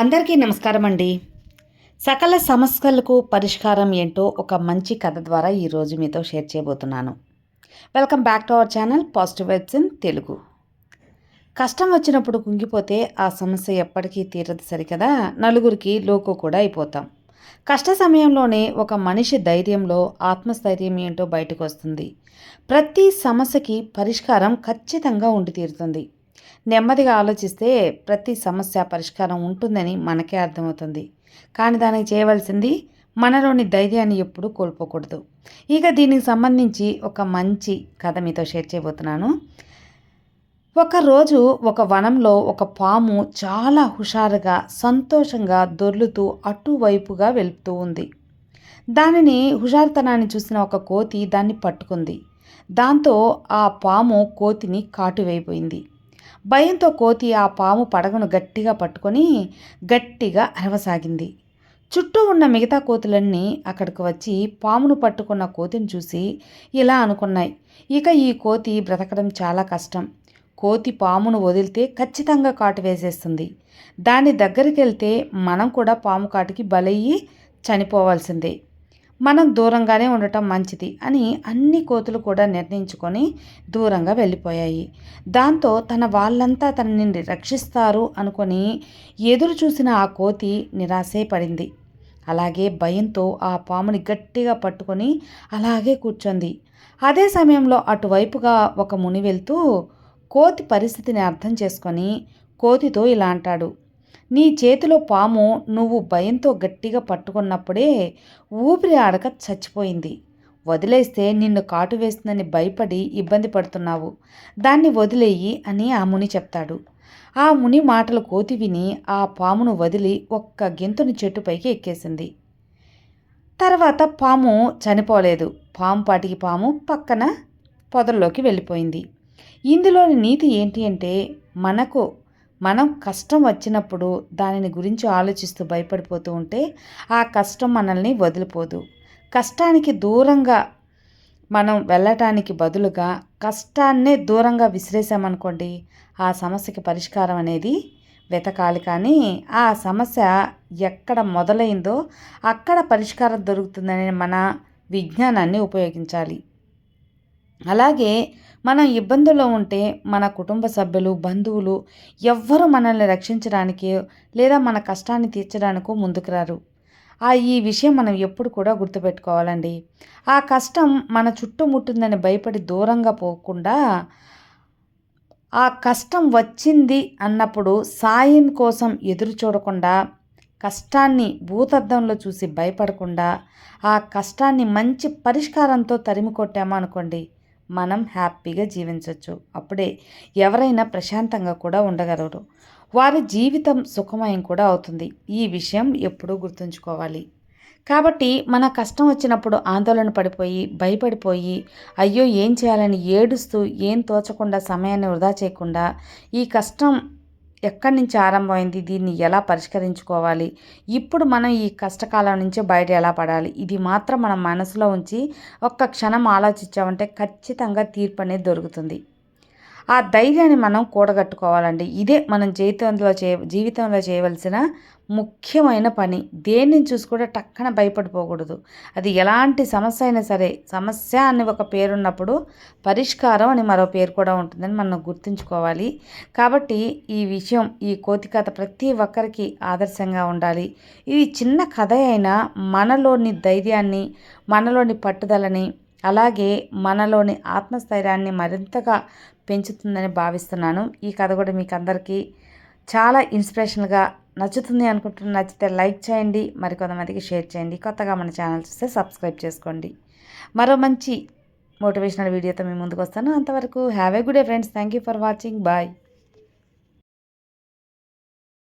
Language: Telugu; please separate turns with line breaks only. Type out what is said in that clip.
అందరికీ నమస్కారం అండి సకల సమస్యలకు పరిష్కారం ఏంటో ఒక మంచి కథ ద్వారా ఈరోజు మీతో షేర్ చేయబోతున్నాను. Welcome back to our channel positive vibes in Telugu. కష్టం వచ్చినప్పుడు కుంగిపోతే ఆ సమస్య ఎప్పటికీ తీరదు సరికదా? నలుగురికి లోకు కూడా అయిపోతాం. కష్ట సమయంలోనే ఒక మనిషి ధైర్యంలో ఆత్మస్థైర్యం ఏంటో బయటకు వస్తుంది. ప్రతి సమస్యకి పరిష్కారం ఖచ్చితంగా ఉండి తీరుతుంది. నెమ్మదిగా ఆలోచిస్తే ప్రతి సమస్య పరిష్కారం ఉంటుందని మనకే అర్థమవుతుంది. కానీ దానికి చేయవలసింది మనలోని ధైర్యాన్ని ఎప్పుడూ కోల్పోకూడదు. ఇక దీనికి సంబంధించి ఒక మంచి కథ మీతో షేర్ చేయబోతున్నాను. ఒకరోజు ఒక వనంలో ఒక పాము చాలా హుషారుగా సంతోషంగా దొర్లుతూ అటువైపుగా వెళుతూ ఉంది. దానిని హుషారుతనాన్ని చూసిన ఒక కోతి దాన్ని పట్టుకుంది. దాంతో ఆ పాము కోతిని కాటువైపోయింది. భయంతో కోతి ఆ పాము పడగను గట్టిగా పట్టుకొని గట్టిగా అరవసాగింది. చుట్టూ ఉన్న మిగతా కోతులన్నీ అక్కడికి వచ్చి పామును పట్టుకున్న కోతిని చూసి ఇలా అనుకున్నాయి. ఇక ఈ కోతి బ్రతకడం చాలా కష్టం. కోతి పామును వదిలితే ఖచ్చితంగా కాటు వేసేస్తుంది. దాని దగ్గరికి వెళ్తే మనం కూడా పాము కాటుకి బలయ్యి చనిపోవాల్సిందే. మనం దూరంగానే ఉండటం మంచిది అని అన్ని కోతులు కూడా నిర్ణయించుకొని దూరంగా వెళ్ళిపోయాయి. దాంతో తన వాళ్ళంతా తనని రక్షిస్తారు అనుకొని ఎదురు చూసిన ఆ కోతి నిరాశే పడింది. అలాగే భయంతో ఆ పాముని గట్టిగా పట్టుకొని అలాగే కూర్చొంది. అదే సమయంలో అటువైపుగా ఒక ముని వెళ్తూ కోతి పరిస్థితిని అర్థం చేసుకొని కోతితో ఇలా అంటాడు. నీ చేతిలో పాము నువ్వు భయంతో గట్టిగా పట్టుకున్నప్పుడే ఊపిరి ఆడక చచ్చిపోయింది. వదిలేస్తే నిన్ను కాటు వేస్తుందని భయపడి ఇబ్బంది పడుతున్నావు. దాన్ని వదిలేయి అని ఆ ముని చెప్తాడు. ఆ ముని మాటలు కోతి విని ఆ పామును వదిలి ఒక్క గెంతుని చెట్టుపైకి ఎక్కేసింది. తర్వాత పాము చనిపోలేదు. పాము పాటికి పాము పక్కన పొదల్లోకి వెళ్ళిపోయింది. ఇందులోని నీతి ఏంటి అంటే మనకు మనం కష్టం వచ్చినప్పుడు దానిని గురించి ఆలోచిస్తూ భయపడిపోతూ ఉంటే ఆ కష్టం మనల్ని వదిలిపోదు. కష్టానికి దూరంగా మనం వెళ్ళటానికి బదులుగా కష్టాన్నే దూరంగా విసిరేసామనుకోండి ఆ సమస్యకి పరిష్కారం అనేది వెతకాలి. కానీ ఆ సమస్య ఎక్కడ మొదలైందో అక్కడ పరిష్కారం దొరుకుతుందని మన విజ్ఞానాన్ని ఉపయోగించాలి. అలాగే మనం ఇబ్బందుల్లో ఉంటే మన కుటుంబ సభ్యులు బంధువులు ఎవ్వరు మనల్ని రక్షించడానికి లేదా మన కష్టాన్ని తీర్చడానికో ముందుకు రారు ఆ ఈ విషయం మనం ఎప్పుడు కూడా గుర్తుపెట్టుకోవాలండి. ఆ కష్టం మన చుట్టుముట్టుందని భయపడి దూరంగా పోకుండా ఆ కష్టం వచ్చింది అన్నప్పుడు సాయం కోసం ఎదురు చూడకుండా కష్టాన్ని భూతద్దంలో చూసి భయపడకుండా ఆ కష్టాన్ని మంచి పరిష్కారంతో తరిమి కొట్టామనుకోండి మనం హ్యాపీగా జీవించవచ్చు అప్పుడే ఎవరైనా ప్రశాంతంగా కూడా ఉండగలరు. వారి జీవితం సుఖమయం కూడా అవుతుంది. ఈ విషయం ఎప్పుడూ గుర్తుంచుకోవాలి. కాబట్టి మన కష్టం వచ్చినప్పుడు ఆందోళన పడిపోయి భయపడిపోయి అయ్యో ఏం చేయాలని ఏడుస్తూ ఏం తోచకుండా సమయాన్ని వృధా చేయకుండా ఈ కష్టం ఎక్కడి నుంచి ఆరంభమైంది? దీన్ని ఎలా పరిష్కరించుకోవాలి? ఇప్పుడు మనం ఈ కష్టకాలం నుంచి బయట ఎలా పడాలి? ఇది మాత్రం మనం మనసులో ఉంచి ఒక్క క్షణం ఆలోచించామంటే ఖచ్చితంగా తీర్పు అనేది దొరుకుతుంది. ఆ ధైర్యాన్ని మనం కూడగట్టుకోవాలండి. ఇదే మనం జీవితంలో చే జీవితంలో చేయవలసిన ముఖ్యమైన పని. దేన్ని చూసి కూడా టక్కన భయపడిపోకూడదు. అది ఎలాంటి సమస్య అయినా సరే సమస్య అని ఒక పేరున్నప్పుడు పరిష్కారం అని మరో పేరు కూడా ఉంటుందని మనం గుర్తుంచుకోవాలి. కాబట్టి ఈ విషయం ఈ కోతి కథ ప్రతి ఒక్కరికి ఆదర్శంగా ఉండాలి. ఇది చిన్న కథ అయినా మనలోని ధైర్యాన్ని మనలోని పట్టుదలని అలాగే మనలోని ఆత్మస్థైర్యాన్ని మరింతగా పెంచుతుందని భావిస్తున్నాను. ఈ కథ కూడా మీకు అందరికీ చాలా ఇన్స్పిరేషన్గా నచ్చుతుంది అనుకుంటున్న నచ్చితే లైక్ చేయండి మరికొంతమందికి షేర్ చేయండి. కొత్తగా మన ఛానల్ చూస్తే సబ్స్క్రైబ్ చేసుకోండి. మరో మంచి మోటివేషనల్ వీడియోతో మేము ముందుకు వస్తాను అంతవరకు have a good day friends. Thank you for watching. Bye.